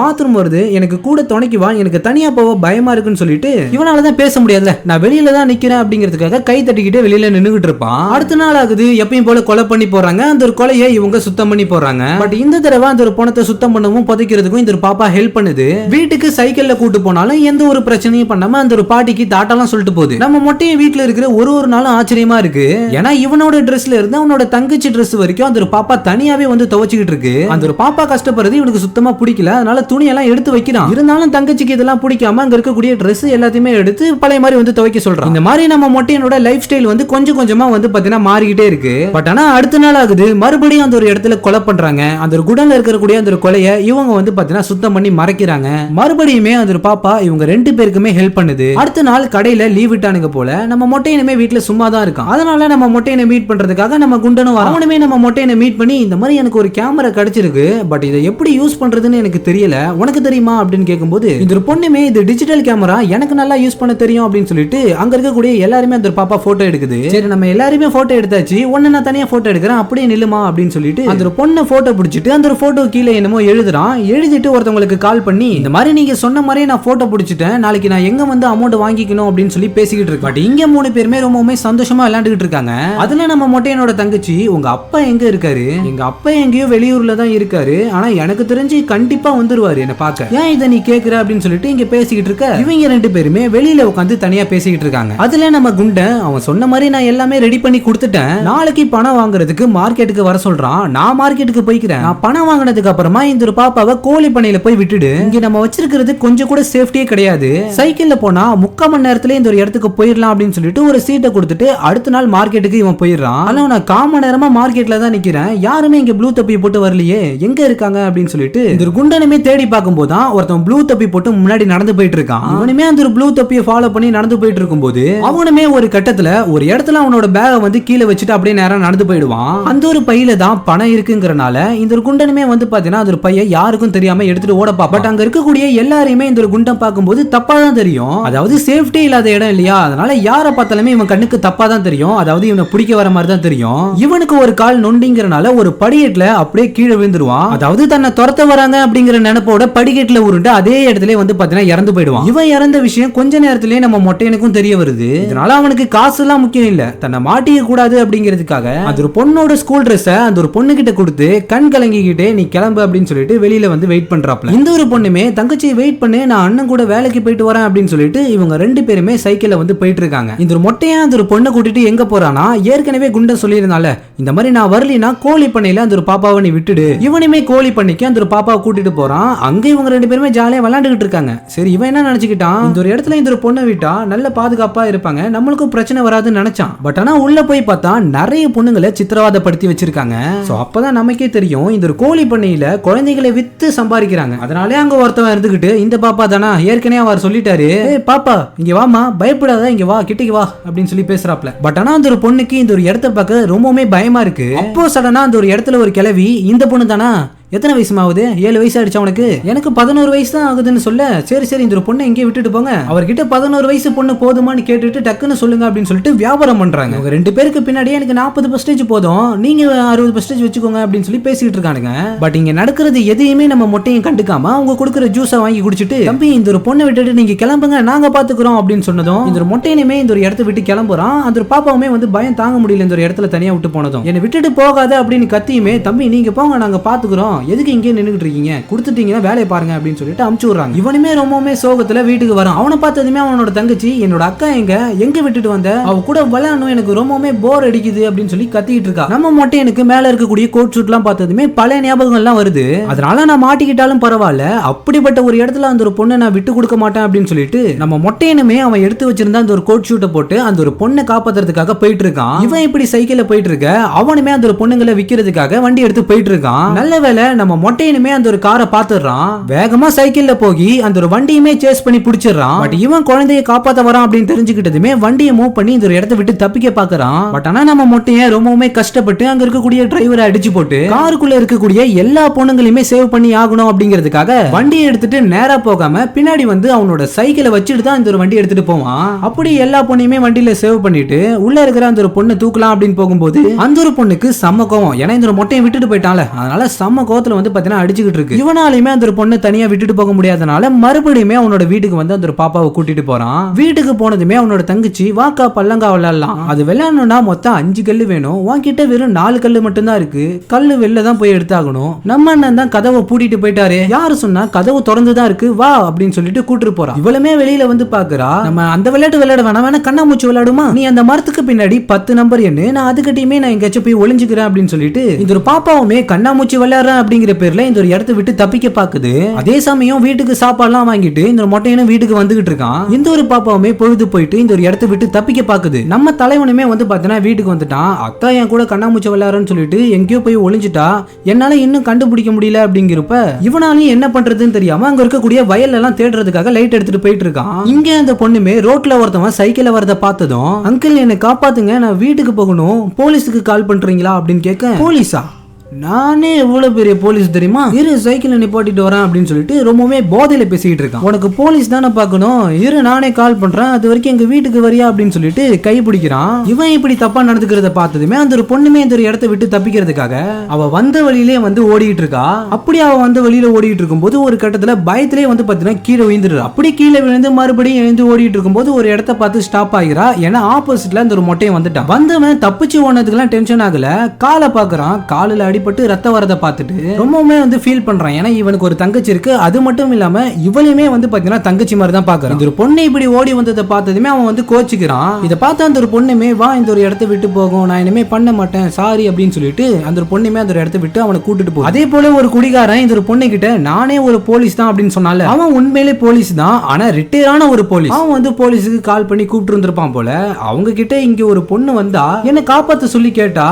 பாத்ரூம் வருது எனக்கு கூட துணைக்கு வா எனக்கு தனியா போக பயமா இருக்குன்னு சொல்லிட்டு இவனால தான் பேச முடியாதுல நான் வெளியில தான் நிக்கிறேன் அப்படிங்கிறதுக்காக கை தட்டிக்கிட்டு வெளியில நின்னுகிட்டு இருப்பான். அடுத்த நாள் ஆகுது எப்பயும் போல கொலை பண்ணி போறாங்க. அந்த ஒரு கொலையை இவங்க சுத்தம் பண்ணி போறாங்க. பட் இந்த தடவை அந்த ஒரு பணத்தை சுத்தம் பண்ணவும் புதைக்கிறதுக்கும் இந்த ஒரு பாப்பா ஹெல்ப் பண்ணுது. வீட்டுக்கு சைக்கிள்ல கூட்டு போனாலும் எந்த ஒரு பிரச்சனையும் பண்ணாம அந்த ஒரு பாட்டிக்கு தாட்டாலாம் சொல்லிட்டு போகுது. நம்ம மொட்டையும் வீட்டுல இருக்கிற ஒரு ஒரு நாளும் ஆச்சரியமா இருக்கு. ஏன்னா இவனோட ட்ரெஸ்ல இருந்து அவனோட தங்கச்சி ட்ரெஸ் வரைக்கும் அந்த ஒரு பாப்பா தனியாவே வந்து துவைச்சுக்கிட்டு இருக்கு. அந்த ஒரு பாப்பா கஷ்டப்படுறது இவனுக்கு சுத்தமா பிடிக்கல. அதனால துணியெல்லாம் எடுத்து வைக்கிறான். இருந்தாலும் தங்கச்சிக்கு இதெல்லாம் பிடிக்காம அங்க இருக்கக்கூடிய ட்ரெஸ் எல்லாத்தையுமே எடுத்து பழைய மாதிரி வந்து துவைக்க சொல்றான். இந்த மாதிரி நம்ம மொட்டையனோட லைஃப் ஸ்டைல் வந்து கொஞ்சம் கொஞ்சமா வந்து பாத்தீங்கன்னா மாறிக்கிட்டே இருக்கு. பட் ஆனா அடுத்த நாள் ஆகுது. மறுபடியும் அந்த ஒரு இடத்துல கொலை பண்றாங்க. அந்த ஒரு குடன்ல இருக்கக்கூடிய அந்த ஒரு கொலையை இவங்க வந்து பாத்தீங்கன்னா சுத்தம் பண்ணி மறைக்கிறாங்க. மறுபடியுமே அந்த ஒரு பாப்பா இவங்க ரெண்டு பேருக்குமே ஹெல்ப் பண்ணுது. அடுத்த நாள் கடையில லீவ் விட்டானுங்க போல நம்ம மொட்டையனுமே வீட்டுல சும்மா தான் இருக்கான். அதனால நம்ம மொட்டையனை மீட் பண்றதுக்காக நம்ம குண்டனும் அவனுமே நம்ம மொட்டையனை மீட் பண்ணி இந்த மாதிரி எனக்கு ஒரு கேமரா கிடைச்சிருக்கு. பட் இதை எப்படி யூஸ் பண்றதுன்னு எனக்கு தெரியல. உனக்கு தெரியுமா அப்படின்னு கேட்கும்போது இந்த ஒரு பொண்ணுமே இது டிஜிட்டல் கேமரா எனக்கு நல்லா யூஸ் பண்ண தெரியும் அப்படின்னு சொல்லிட்டு அங்க இருக்கக்கூடிய எல்லாருமே அந்த ஒரு பாப்பா போட்டோ எடுக்குது. சரி நம்ம எல்லாருமே போட்டோ எடுத்தாச்சு ஒன்னு நான் தனியா போட்டோ எடுக்கிறேன் அப்படியே நில்லுமா அப்படின்னு சொல்லிட்டு அந்த ஒரு பொண்ணை போட்டோ பிடிச்சிட்டு அந்த ஒரு போட்டோ கீழே என்னமோ எழுதுறான். எழுதிட்டு ஒருத்தவங்களுக்கு கால் பண்ணி இந்த மாதிரி நீங்க சொன்ன மாதிரியே நான் போட்டோ பிடிச்சிட்டேன் நாளைக்கு நான் எங்க வந்து அமௌண்ட் வாங்கிக்கணும் அப்படின்னு சொல்லி பேசிக்கிட்டு இருக்கேன் பட் இங்க மூணு பேருமே ரொம்பவுமே சந்தோஷமா விளையாண்டுகிட்டு இருக்காங்க. அதுல நம்ம மொட்டையனோட தங்கச்சி உங்க அப்பா எங்க இருக்காரு? எங்க அப்பா எங்கேயோ வெளியூர்ல தான் இருக்காரு ஆனா எனக்கு தெரிஞ்சு கண்டிப்பா வந்துருவாரு என்ன பார்க்க. ஏன் இதை நீ கேக்குற அப்படின்னு சொல்லிட்டு இங்க பேசிக்கிட்டு இருக்க? இவங்க ரெண்டு பேருமே வெளியில உட்காந்து தனியா பேசிக்கிட்டு இருக்காங்க. அதுல நம்ம குண்டன் அவன் சொன்ன மாதிரி நான் எல்லாமே ரெடி பண்ணி கொடுத்துட்டேன். நாளைக்கு பணம் வாங்குறதுக்கு மார்க்கெட்டுக்கு வர சொல்றான். நான் மார்க்கெட்டுக்கு போய்க்கிறேன். நான் பணம் வாங்கினதுக்கு அப்புறமா இந்த ஒரு பாப்பாவை கோழி பண்ணையில போய் விட்டுடு. இங்க நம்ம வச்சிருக்கிறது கொஞ்சம் கூட சேஃப்டியே கிடையாது. சைக்கிள்ல போனா முக்கால் மணி நேரத்துல இந்த ஒரு இடத்துக்கு போயிடலாம் அப்படின்னு சொல்லிட்டு ஒரு சீட்டை கொடுத்துட்டு அடுத்த நாள் மார்க்கெட்டுக்கு இவன் போயிடுறான். ஆனா நான் காம நேரமா மார்க்கெட்ல தான் நிக்கிறேன். யாருமே இங்க ப்ளூ தொப்பி போட்டு வரலையே. எங்க இருக்காங்க அப்படின்னு சொல்லிட்டு இந்த குண்டனுமே தேடி பார்க்கும்போது தான் ஒருத்தன் ப்ளூ தொப்பி போட்டு முன்னாடி நடந்து போயிட்டு இருக்கான் இவனுமே அந்த ஒரு ப்ளூ தொப்பியை ஃபாலோ பண்ணி நடந்து போயிட்டு இருக்கும்போது அவனுமே ஒரு கட்டத்துல ஒரு இடத்துல அவனோட பேகை வந்து கீழே வச்சுட்டு அப்படியே நேரம் நடந்து போயிடுவான். அந்த ஒரு பையில தான் பணம் இருக்குங்கிறனால இந்த ஒரு குண்டனுமே வந்து பாத்தீங்கன்னா அந்த ஒரு பைய யாருக்கும் தெரியாம எடுத்துட்டு ஓட பா பட் அங்க இருக்கக்கூடிய எல்லாரையுமே இந்த ஒரு குண்டன் பார்க்கும்போது தப்பா தான் தெரியும். அதாவது சேஃப்டி இல்லாத இடம் இல்லையா? அதனால யாரை பார்த்தாலுமே இவன் கண்ணுக்கு தப்பா தான் தெரியும். அதாவது இவனை பிடிக்க வர மாதிரி தான் தெரியும். இவனுக்கு ஒரு கால் நொண்டிங்கிறனால ஒரு படிக்கட்டுல அப்படியே கீழே விழுந்துருவான். அதாவது தன்னை துரத்த வராங்க அப்படிங்கிற நினைப்போட படிக்கட்டுல உருண்டு அதே இடத்துல வந்து பாத்தீங்கன்னா இறந்து போயிடுவான். இவன் இறந்த விஷயம் கொஞ்ச நேரத்திலேயே நம்ம மொட்டையனுக்கும் தெரிய வருது. இதனால அவனுக்கு காசு எல்லாம் முக்கியம் இல்ல. தன்னை மாட்டிக்க கூடாது அப்படிங்கிறதுக்காக அந்த ஒரு பொண்ணோட ஸ்கூல் ட்ரெஸ்ஸ அந்த ஒரு பொண்ணு கிட்ட கொடுத்து கண் கலங்கிக்கிட்டே நீ கிளம்பு அப்படின்னு சொல்லிட்டு வெளியில வந்து வெயிட் பண்றாப்ல. இந்த ஒரு பொண்ணுமே தங்கச்சி வெயிட் பண்ணு நான் அண்ணன் கூட வேலைக்கு போயிட்டு வரேன் அப்படின்னு சொல்லிட்டு இவங்க ரெண்டு பேருமே சைக்கிள்ல வந்து போயிட்டு இருக்காங்க. இந்த ஒரு மொட்டையா அந்த ஒரு பொண்ணை கூட்டிட்டு எங்க போறானா ஏற்கனவே குண்டன் சொல்லியிருந்தால இந்த மாதிரி நான் வரலினா கோழி பண்ணையில அந்த ஒரு பாப்பாவை நீ விட்டுடு. இவனுமே கோழி பண்ணிக்கு அந்த ஒரு பாப்பாவை கூட்டிட்டு போறான். அங்க இவங்க ரெண்டு பேருமே ஜாலியா விளையாண்டுகிட்டு இருக்காங்க. சரி இவன் என்ன நினைச்சுக்கிட்டான்? இந்த ஒரு இடத்துல இந்த ஒரு பொண்ணை விட்டா நல்ல பாதுகாப்பா இருப்பாங்க. நம்மளுக்கும் பிரச்சனை வராதுன்னு நினைச்சான். பட் ஆனா உள்ள போய் பார்த்தா நிறைய பொண்ணுங்களை சித்திரவாதப்படுத்தி வச்சிருக்காங்க. சோ அப்பதான் நமக்கே தெரியும் இந்த ஒரு கோழி பண்ணையில குழந்தைகளை வித்து சம்பாதிக்கிறாங்க. அதனாலே அங்க ஒருத்தவன் இருந்துகிட்டு இந்த பாப்பா தானா? ஏற்கனவே அவர் சொல்லிட்டாரு. பாப்பா இங்க வாமா பயப்படாத இங்க வா கிட்டிக்கு வா. அப்படின்னு சொல்லி பேசுறாப்ல. பட் ஆனா அந்த ஒரு பொண்ணுக்கு இந்த ஒரு இடத்த பார்க்க ரொம்பவுமே பயமா இருக்கு. அப்போ சடனா அந்த ஒரு இடத்துல ஒரு கிளவி இந்த பொண்ணு தானா? Ah, எத்தனை வயசுமா ஆகுது ஏழு வயசு ஆயிடுச்சா உனக்கு? எனக்கு பதினோரு வயசு தான் ஆகுதுன்னு சொல்ல சரி சரி இந்த ஒரு பொண்ணை எங்கேயே விட்டுட்டு போங்க. அவர்கிட்ட பதினோரு வயசு பொண்ணு போதுமான்னு கேட்டுட்டு டக்குன்னு சொல்லுங்க அப்படின்னு சொல்லிட்டு வியாபாரம் பண்றாங்க. அவங்க ரெண்டு பேருக்கு பின்னாடி எனக்கு நாற்பது பர்சன்டேஜ் போதும். நீங்க அறுபது பர்சன்டேஜ் வச்சுக்கோங்க அப்படின்னு சொல்லி பேசிக்கிட்டு இருக்கானுங்க. பட் இங்க நடக்கிறது எதையுமே நம்ம மொட்டையும் கண்டுக்காம அவங்க கொடுக்குற ஜூஸை வாங்கி குடிச்சிட்டு தம்பி இந்த ஒரு பொண்ணை விட்டுட்டு நீங்க கிளம்புங்க நாங்க பாத்துக்கிறோம் அப்படின்னு சொன்னதும் இந்த ஒரு மொட்டையினுமே இந்த ஒரு இடத்த விட்டு கிளம்புறான். அந்த ஒரு பாப்பாவுமே வந்து பயம் தாங்க முடியல இந்த ஒரு இடத்துல தனியா விட்டு போனதும். என்னை விட்டுட்டு போகாத அப்படின்னு கத்தியுமே தம்பி நீங்க போங்க நாங்க பாத்துக்கிறோம். பணம் எதுக்கு இங்கே நின்றுட்டு இருக்கீங்க கொடுத்துட்டீங்கன்னா வேலையை பாருங்க அப்படின்னு சொல்லிட்டு அமுச்சு விடுறாங்க. இவனுமே ரொம்பவுமே சோகத்துல வீட்டுக்கு வரான். அவனை பார்த்ததுமே அவனோட தங்கச்சி என்னோட அக்கா எங்க? எங்க விட்டுட்டு வந்த? அவ கூட விளையாடணும். எனக்கு ரொம்பவுமே போர் அடிக்குது. அப்படின்னு சொல்லி கத்திட்டு இருக்கா. நம்ம மட்டும் எனக்கு மேல இருக்கக்கூடிய கோட் ஷூட்லாம் பார்த்ததுமே பழைய ஞாபகங்கள்லாம் வருது. அதனால நான் மாட்டிக்கிட்டாலும் பரவாயில்ல. அப்படிப்பட்ட ஒரு இடத்துல அந்த ஒரு பொண்ணை நான் விட்டு கொடுக்க மாட்டேன் அப்படின்னு சொல்லிட்டு நம்ம மொட்டையனுமே அவன் எடுத்து வச்சிருந்த அந்த ஒரு கோட் ஷூட்டை போட்டு அந்த ஒரு பொண்ணை காப்பாத்துறதுக்காக போயிட்டு இருக்கான். இவன் இப்படி சைக்கிள்ல போயிட்டு இருக்க அவனுமே அந்த ஒரு பொண்ணுங்களை விக்கிறதுக்காக வண்டி எடுத்து போயிட்டு இருக்கான். நல்ல வேலை நம்ம மொட்டையனுமே அந்த ஒரு காரை பாத்துறான் வேகமா சைக்கிள்ல போய் அந்த ஒரு வண்டியுமே சேஸ் பண்ணி பிடிச்சிடுறான். பட் இவன் குழந்தைய காப்பாத்த வரான் அப்படின்னு தெரிஞ்சுக்கிட்டதுமே வண்டியை மூவ் பண்ணி இந்த ஒரு இடத்த விட்டு தப்பிக்க பாக்குறான் பட் ஆனா நம்ம மொட்டையன் ரொம்பவுமே கஷ்டப்பட்டு அங்க இருக்கக்கூடிய டிரைவரை அடிச்சு போட்டு காருக்குள்ள இருக்கக்கூடிய எல்லா பொண்ணுங்களையுமே சேவ் பண்ணி ஆகணும் அப்படிங்கிறதுக்காக வண்டியை எடுத்துட்டு நேரா போகாம பின்னாடி வந்து அவனோட சைக்கிளை வச்சுட்டு தான் இந்த ஒரு வண்டி எடுத்துட்டு போவான். அப்படி எல்லா பொண்ணையுமே வண்டியில சேவ் பண்ணிட்டு உள்ள இருக்கிற அந்த ஒரு பொண்ணை தூக்கலாம் அப்படின்னு போகும்போது அந்த ஒரு பொண்ணுக்கு செம்ம கோவம். ஏன்னா இந்த ஒரு மொட்டையை விட்டுட்டு போயிட்டான்ல. அதனால செம்ம கோவத்துல வந்து பாத்தீங்கன்னா அடிச்சுக்கிட்டு இருக்கு. இவனாலுமே அந்த ஒரு பொண்ணை தனியா விட்டுட்டு போக முடியாதனால மறுபடியுமே அவனோட வீட்டுக்கு வந்து அந்த ஒரு பாப்பாவை கூட்டிட்டு போறான். வீட்டுக்கு போனதுமே அவனோட தங்கச்சி வாக்கா பல்லங்கா விளையாடலாம். அது விளையாடணும்னா மொத்தம் அஞ்சு கல்லு வேணும். உன்கிட்ட வெறும் நாலு கல்லு மட்டும்தான் இருக்கு. கல்லு வெளில தான் போய் எடுத்தாகணும். நம்ம அண்ணன் தான் கதவை பூட்டிட்டு போயிட்டாரு. யாரு சொன்னா கதவு திறந்து தான் இருக்கு. வா அப்படின்னு சொல்லிட்டு கூட்டிட்டு போறான். இவளுமே வெளியில வந்து பாக்குறா. நம்ம அந்த விளையாட்டு விளையாட வேணாம். வேணா கண்ணாமூச்சி விளையாடுமா? நீ அந்த மரத்துக்கு பின்னாடி பத்து நம்பர் என்ன நான் அதுக்கிட்டயுமே நான் எங்கேயாச்சும் போய் ஒளிஞ்சுக்கிறேன் அப்படின்னு சொல்லிட்டு இந்த ஒரு பாப்பாவுமே கண்ணாமூச்சி விளையாடுறேன் அப்படிங்கிற பேர்ல இந்த ஒரு இடத்த விட்டு தப்பிக்க பாக்குது. அதே சமயம் வீட்டுக்கு சாப்பாடுலாம் வாங்கிட்டு இந்த மொட்டையனும் வீட்டுக்கு வந்துகிட்டு இருக்கான். இந்த ஒரு பாப்பாவுமே பொழுது போயிட்டு இந்த ஒரு இடத்த விட்டு தப்பிக்க பாக்குது. நம்ம தலைவனுமே வந்து பார்த்தீங்கன்னா வீட்டுக்கு வந்துட்டான். அக்கா என் கூட கண்ணாமூச்சி விளையாடுறேன்னு சொல்லிட்டு எங்கேயோ போய் ஒளிஞ்சிட்டா என்னால இன்னும் கண்டுபிடிக்க முடியல அப்படிங்கிறப்ப இவனாலையும் என்ன பண்றதுன்னு தெரியாம அங்க இருக்கக்கூடிய வயல்ல எல்லாம் தேடுறதுக்காக லைட் எடுத்துட்டு போயிட்டு இருக்கான். இங்க அந்த பொண்ணுமே ரோட்ல ஒருத்தவன் சைக்கிள்ல வரத பார்த்ததும் அங்கிள் என்னை காப்பாத்துங்க நான் வீட்டுக்கு போகணும். போலீஸுக்கு கால் பண்றீங்களா? அப்படின்னு கேட்க போலீஸா? நானே எவ்வளவு பெரிய போலீஸ் தெரியுமா? இரு சைக்கிளை நிப்பாட்டிட்டு வரேன் அப்படின்னு சொல்லிட்டு ரொம்பவே போதையில பேசிக்கிட்டு இருக்கான். உனக்கு போலீஸ் தானே பார்க்கணும். இரு நானே கால் பண்றேன். அது வரைக்கும் எங்க வீட்டுக்கு வரியா அப்படின்னு சொல்லிட்டு கை பிடிக்கிறான். இவன் இப்படி தப்பா நடந்துக்கிறத பார்த்ததுமே அந்த ஒரு பொண்ணுமே இந்த ஒரு இடத்த விட்டு தப்பிக்கிறதுக்காக அவ வந்த வழியிலே வந்து ஓடிட்டு இருக்கா. அப்படி அவ வந்த வழியில ஓடிட்டு இருக்கும்போது ஒரு கட்டத்துல பயத்திலே வந்து பாத்தீங்கன்னா கீழே விழுந்துடுறா. அப்படி கீழே விழுந்து மறுபடியும் எழுந்து ஓடிட்டு இருக்கும்போது ஒரு இடத்த பார்த்து ஸ்டாப் ஆகிறா. ஏன்னா ஆப்போசிட்ல அந்த ஒரு மொட்டையை வந்துட்டான். வந்தவன் தப்பிச்சு ஓனதுக்கெல்லாம் டென்ஷன் ஆகல. காலை பாக்குறான் காலில் அடிபட்டு ரத்தம் வரதை பார்த்துட்டு ரொம்பவுமே வந்து ஃபீல் பண்றான். ஏன்னா இவனுக்கு ஒரு தங்கச்சி இருக்கு. அது மட்டும் இல்லாம இவளையுமே வந்து பாத்தீங்கன்னா தங்கச்சி மாதிரி தான் பாக்குறான். இந்த ஒரு பொண்ணு இப்படி ஓடி வந்ததை பார்த்ததுமே அவன் வந்து கோச்சிக்கிறான். இதை பார்த்து அந்த ஒரு பொண்ணுமே வா இந்த ஒரு இடத்த விட்டு போகும். நான் இனிமே பண்ண மாட்டேன். சாரி அப்படின்னு சொல்லிட்டு அந்த ஒரு பொண்ணுமே அந்த ஒரு இடத்த விட்டு அவனை கூட்டிட்டு போகும் அதே போல ஒரு குடிகாரன் இந்த ஒரு பொண்ணு கிட்ட நானே ஒரு போலீஸ் தான் அப்படின்னு சொன்னால அவன் உண்மையிலே போலீஸ் தான் ஆனா ரிட்டையரான ஒரு போலீஸ் அவன் வந்து போலீஸுக்கு கால் பண்ணி கூப்பிட்டு இருந்திருப்பான் போல. அவங்க கிட்ட இங்க ஒரு பொண்ணு வந்தா என்ன காப்பாத்த சொல்லி கேட்டா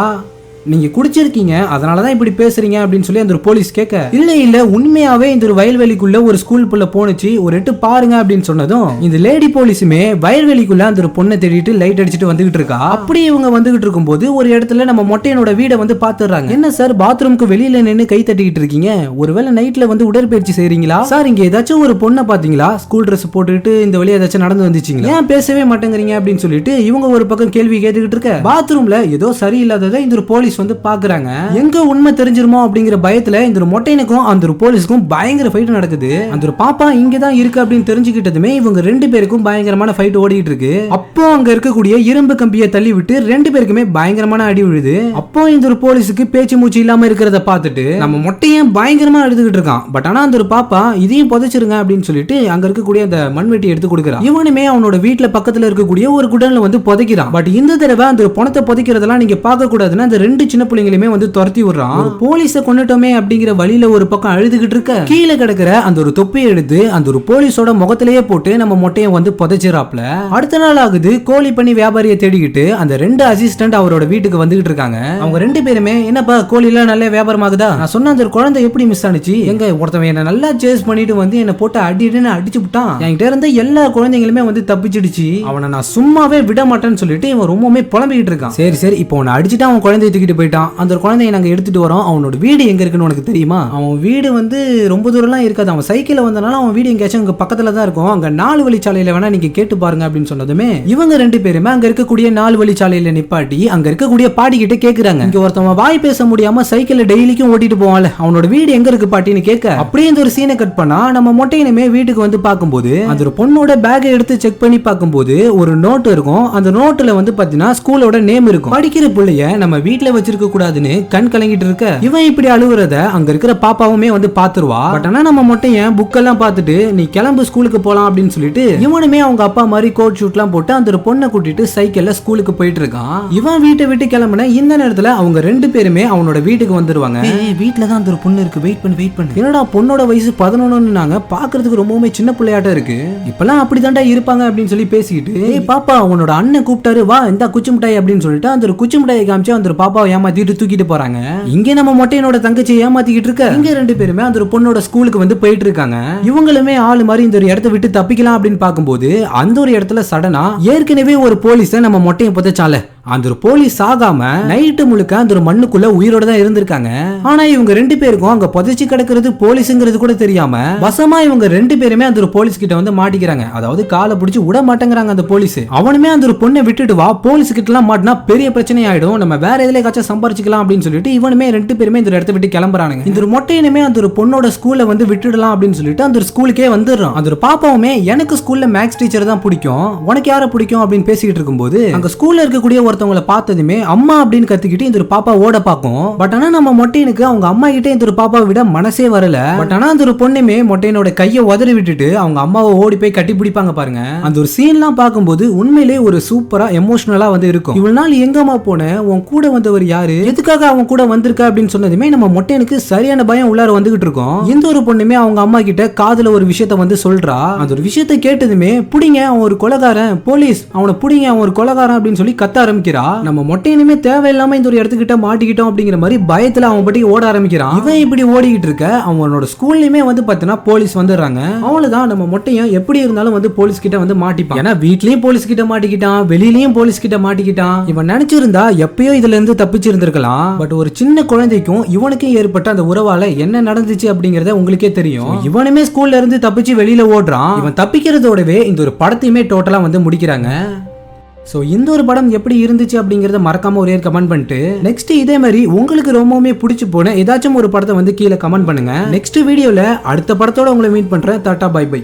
நீங்க குடிச்சிருக்கீங்க அதனால தான் இப்படி பேசுறீங்க அப்படின்னு சொல்லி அந்த ஒரு போலீஸ் கேட்க இல்ல இல்ல உண்மையாவே இந்த ஒரு வயல்வெளிக்குள்ள ஒரு ஸ்கூல் புள்ள போனுச்சு ஒரு எட்டு பாருங்க அப்படின்னு சொன்னதும் இந்த லேடி போலீஸுமே வயல்வெளிக்குள்ள அந்த ஒரு பொண்ணை தேடிட்டு லைட் அடிச்சுட்டு வந்துகிட்டு இருக்கா. அப்படி இவங்க வந்துகிட்டு இருக்கும்போது ஒரு இடத்துல நம்ம மொட்டையனோட வீடை வந்து பாத்துறாங்க என்ன சார் பாத்ரூம்க்கு வெளியில நின்னு கை தட்டிக்கிட்டு இருக்கீங்க? ஒருவேளை நைட்ல வந்து உடற்பயிற்சி செய்றீங்களா? சார் இங்க ஏதாச்சும் ஒரு பொண்ணை பாத்தீங்களா? ஸ்கூல் ட்ரெஸ் போட்டுக்கிட்டு இந்த வழியா ஏதாச்சும் நடந்து வந்துச்சுங்களா? ஏன் பேசவே மாட்டேங்கிறீங்க? அப்படின்னு சொல்லிட்டு இவங்க ஒரு பக்கம் கேள்வி கேட்டுக்கிட்டு இருக்க. பாத்ரூம்ல ஏதோ சரியில்லாததை இந்த ஒரு போலீஸ் வந்து பாக்குறாங்க. எங்க உண்மை தெரிஞ்சிருமோ அப்படிங்கிற பயத்துல இந்த ஒரு மொட்டைனுக்கும் அந்த ஒரு போலீஸ்க்கும் பயங்கர ஃபைட் நடக்குது. அந்த ஒரு பாப்பா இங்க தான் இருக்கு அப்படின்னு தெரிஞ்சுக்கிட்டதுமே இவங்க ரெண்டு பேருக்கும் பயங்கரமான ஃபைட் ஓடிட்டு இருக்கு. அப்போ அங்க இருக்கக்கூடிய இரும்பு கம்பியை தள்ளி விட்டு ரெண்டு பேருக்குமே பயங்கரமான அடி விழுது. அப்போ இந்த ஒரு போலீஸுக்கு பேச்சு மூச்சு இல்லாம இருக்கிறத பார்த்துட்டு நம்ம மொட்டையும் பயங்கரமா எடுத்துக்கிட்டு இருக்கான். பட் ஆனா அந்த ஒரு பாப்பா இதையும் புதைச்சிருங்க அப்படின்னு சொல்லிட்டு அங்க இருக்கக்கூடிய அந்த மண்வெட்டி எடுத்து கொடுக்குறான் இவனுமே அவனோட வீட்டுல பக்கத்துல இருக்கக்கூடிய ஒரு குடன்ல வந்து புதைக்கிறான். பட் இந்த தடவை அந்த பணத்தை புதைக்கிறதெல்லாம் நீங்க பார்க்க கூடாதுன்னா அந்த ரெண்டு சின்ன பிள்ளைங்களையுமே வந்து துரத்தி விடுறான். ஒரு போலீஸை கொண்டுட்டோமே அப்படிங்கிற வழியில ஒரு பக்கம் அழுதுகிட்டு இருக்க. கீழே கிடக்குற அந்த ஒரு தொப்பியை எடுத்து அந்த ஒரு போலீஸோட முகத்திலேயே போட்டு நம்ம மொட்டையை வந்து புதைச்சிராப்ல அடுத்த நாள் ஆகுது கோழி பண்ணி வியாபாரியை தேடிக்கிட்டு அந்த ரெண்டு அசிஸ்டன்ட் அவரோட வீட்டுக்கு வந்துகிட்டு இருக்காங்க. அவங்க ரெண்டு பேருமே என்னப்பா கோழி எல்லாம் நல்ல வியாபாரம் ஆகுதா நான் சொன்ன அந்த குழந்தை எப்படி மிஸ் ஆனிச்சு? எங்க ஒருத்தவன் என்ன நல்லா சேஸ் பண்ணிட்டு வந்து என்ன போட்டு அடின்னு அடிச்சு விட்டான் என்கிட்ட இருந்த எல்லா குழந்தைங்களுமே வந்து தப்பிச்சிடுச்சு. அவனை நான் சும்மாவே விட மாட்டேன்னு சொல்லிட்டு இவன் ரொம்பவுமே புலம்பிக்கிட்டு இருக்கான். சரி சரி இப்போ உன்னை அடிச்சுட்டு அவன் குழந்தைய தூக்கிட்டு போயிட்டான். அந்த குழந்தையை குழந்தைய நாங்க எடுத்துட்டு வரோம். அவனோட வீடு எங்கே இருக்குன்னு உனக்கு தெரியுமா? அவன் வீடு வந்து ரொம்ப தூரம்லாம் இருக்காது. அவன் சைக்கிளில் வந்தனால அவன் வீடு எங்கேயாச்சும் அங்கே பக்கத்தில் தான் இருக்கும். அங்கே நாலு வழிச்சாலையில் வேணா நீங்கள் கேட்டு பாருங்க அப்படின்னு சொன்னதுமே இவங்க ரெண்டு பேருமே அங்கே இருக்கக்கூடிய நாலு வழிச்சாலையில் நிப்பாட்டி அங்கே இருக்கக்கூடிய பாட்டி கேட்குறாங்க இங்கே ஒருத்தவன் வாய் பேச முடியாமல் சைக்கிளில் டெய்லிக்கும் ஓட்டிட்டு போவான்ல. அவனோட வீடு எங்கே இருக்கு பாட்டின்னு கேட்க அப்படியே இந்த ஒரு சீனை கட் பண்ணா நம்ம மொட்டையினுமே வீட்டுக்கு வந்து பார்க்கும்போது அந்த ஒரு பொண்ணோட பேக்கை எடுத்து செக் பண்ணி பார்க்கும்போது ஒரு நோட்டு இருக்கும். அந்த நோட்டில் வந்து பார்த்தீங்கன்னா ஸ்கூலோட நேம் இருக்கும். படிக்கிற பிள்ளைய நம்ம வீட்டில் வச்சிருக்க கூடாதுன்னு கண் கலங்கிட்டு இருக்க இவன் இப்படி அழுவுறத அங்க இருக்கிற பாப்பாவுமே வந்து பாத்துருவா. பட் ஆனா நம்ம மட்டும் ஏன் புக்கெல்லாம் பார்த்துட்டு நீ கிளம்பு ஸ்கூலுக்கு போலாம் அப்படின்னு சொல்லிட்டு இவனுமே அவங்க அப்பா மாதிரி கோட் ஷூட்லாம் போட்டு அந்த ஒரு பொண்ணை கூட்டிட்டு சைக்கிள்ல ஸ்கூலுக்கு போயிட்டு இருக்கான். இவன் வீட்டை விட்டு கிளம்புன இந்த நேரத்துல அவங்க ரெண்டு பேருமே அவனோட வீட்டுக்கு வந்துருவாங்க. வீட்டுல தான் அந்த ஒரு பொண்ணு இருக்கு. வெயிட் பண்ணு வெயிட் பண்ணு. என்னடா பொண்ணோட வயசு பதினொன்னு பாக்குறதுக்கு ரொம்பவுமே சின்ன பிள்ளையாட்டம் இருக்கு. இப்பெல்லாம் அப்படிதான்டா இருப்பாங்க அப்படின்னு சொல்லி பேசிக்கிட்டு பாப்பா உன்னோட அண்ணன் கூப்பிட்டாரு. வா இந்த குச்சி மிட்டாய் அப்படின்னு சொல்லிட்டு அந்த ஒரு குச்சி மிட்டாயை காமிச்சு அந்த ஒரு அப்பாவை ஏமாத்திட்டு தூக்கிட்டு போறாங்க. இங்க நம்ம மொட்டையனோட தங்கச்சி ஏமாத்திக்கிட்டு இருக்க. இங்க ரெண்டு பேருமே அந்த ஒரு பொண்ணோட ஸ்கூலுக்கு வந்து போயிட்டு இருக்காங்க. இவங்களுமே ஆளு மாதிரி இந்த ஒரு இடத்த விட்டு தப்பிக்கலாம் அப்படின்னு பார்க்கும்போது அந்த ஒரு இடத்துல சடனா ஏற்கனவே ஒரு போலீஸை நம்ம மொட்டையை புதைச்சால அந்த ஒரு போலீஸ் ஆகாம நைட்டு முழுக்க அந்த ஒரு மண்ணுக்குள்ள உயிரோட தான் இருந்திருக்காங்க. ஆனா இவங்க ரெண்டு பேருக்கும் அங்க புதைச்சு கிடக்கிறது போலீஸுங்கிறது கூட தெரியாம வசமா இவங்க ரெண்டு பேருமே அந்த ஒரு போலீஸ் கிட்ட வந்து மாட்டிக்கிறாங்க. அதாவது காலை பிடிச்சி விட மாட்டேங்கிறாங்க அந்த போலீஸ். அவனுமே அந்த ஒரு பொண்ணை விட்டுட்டு வா போலீஸ் கிட்ட எல்லாம் மாட்டினா பெரிய பிரச்சனை ஆயிடும். நம்ம வேற எதுல காச்சும் சம்பாரிச்சுக்கலாம் அப்படின்னு சொல்லிட்டு இவனுமே ரெண்டு பேருமே இந்த இடத்த விட்டு கிளம்புறானுங்க. இந்த ஒரு மொட்டையினுமே அந்த ஒரு பொண்ணோட ஸ்கூல்ல வந்து விட்டுடலாம் அப்படின்னு சொல்லிட்டு அந்த ஒரு ஸ்கூலுக்கே வந்துடுறான். அந்த ஒரு பாப்பாவுமே எனக்கு ஸ்கூல்ல மேக்ஸ் டீச்சர் தான் பிடிக்கும். உனக்கு யாரை பிடிக்கும் அப்படின்னு பேசிக்கிட்டு இருக்கும்போது அங்க ஸ்கூல்ல இருக்கக்கூடிய ஒரு ஒருத்தவங்களை பார்த்ததுமே அம்மா அப்படின்னு கத்திக்கிட்டு இந்த ஒரு பாப்பா ஓட பார்க்கும். பட் ஆனா நம்ம மொட்டையனுக்கு அவங்க அம்மா கிட்டே இந்த ஒரு பாப்பாவை விட மனசே வரல. பட் ஆனா அந்த ஒரு பொண்ணுமே மொட்டையனோட கையை உதறி விட்டுட்டு அவங்க அம்மாவை ஓடி போய் கட்டி பிடிப்பாங்க பாருங்க. அந்த ஒரு சீன்லாம் பார்க்கும்போது உண்மையிலே ஒரு சூப்பரா எமோஷனலா வந்து இருக்கும். இவ்வளவு நாள் எங்கம்மா போன? உன் கூட வந்தவர் யாரு? எதுக்காக அவன் கூட வந்திருக்க அப்படின்னு சொன்னதுமே நம்ம மொட்டையனுக்கு சரியான பயம் உள்ளார வந்துகிட்டு இருக்கோம். இந்த ஒரு பொண்ணுமே அவங்க அம்மா கிட்ட காதுல ஒரு விஷயத்த வந்து சொல்றா. அந்த ஒரு விஷயத்த கேட்டதுமே புடிங்க அவன் ஒரு கொலகாரன் போலீஸ் அவனை புடிங்க அவன் ஒரு கொலகாரன் அப்படின்னு சொல்லி கத்த ஆரம்பிக்கிறா? நம்ம மொட்டையனுமே தேவையில்லாம இந்த ஒரு இடத்துக்கிட்ட மாட்டிக்கிட்டோம் அப்படிங்கிற மாதிரி பயத்துல அவன் பட்டி ஓட ஆரம்பிக்கிறான். இவன் இப்படி ஓடிக்கிட்டு இருக்க? அவனோட ஸ்கூல்லயுமே வந்து பார்த்தீங்கன்னா போலீஸ் வந்துடுறாங்க. அவ்வளவுதான் நம்ம மொட்டையும் எப்படி இருந்தாலும் வந்து போலீஸ் கிட்ட வந்து மாட்டிப்பான். ஏன்னா வீட்லயும் போலீஸ் கிட்ட மாட்டிக்கிட்டான் வெளியிலயும் போலீஸ் கிட்ட மாட்டிக்கிட்டான். இவன் நினைச்சிருந்தா எப்பயோ இதுல இருந்து தப்பிச்சு இருந்திருக்கலாம் பட் ஒரு சின்ன குழந்தைக்கும் இவனுக்கும் ஏற்பட்ட அந்த உறவால என்ன நடந்துச்சு அப்படிங்கறத உங்களுக்கே தெரியும். இவனுமே ஸ்கூல்ல இருந்து தப்பிச்சு வெளியில ஓடுறான். இவன் தப்பிக்கிறதோடவே இந்த ஒரு படத்தையுமே டோட்டலா வந்து முடிக்கிறாங்க. ஸோ இந்த ஒரு படம் எப்படி இருந்துச்சு அப்படிங்கிறத மறக்காம ஒரே கமெண்ட் பண்ணிட்டு நெக்ஸ்ட் இதே மாதிரி உங்களுக்கு ரொம்பவுமே பிடிச்சி போன ஏதாச்சும் ஒரு படத்தை வந்து கீழே கமெண்ட் பண்ணுங்க. நெக்ஸ்ட் வீடியோவில் அடுத்த படத்தோட உங்களை மீட் பண்ணுறேன் டாட்டா பை பை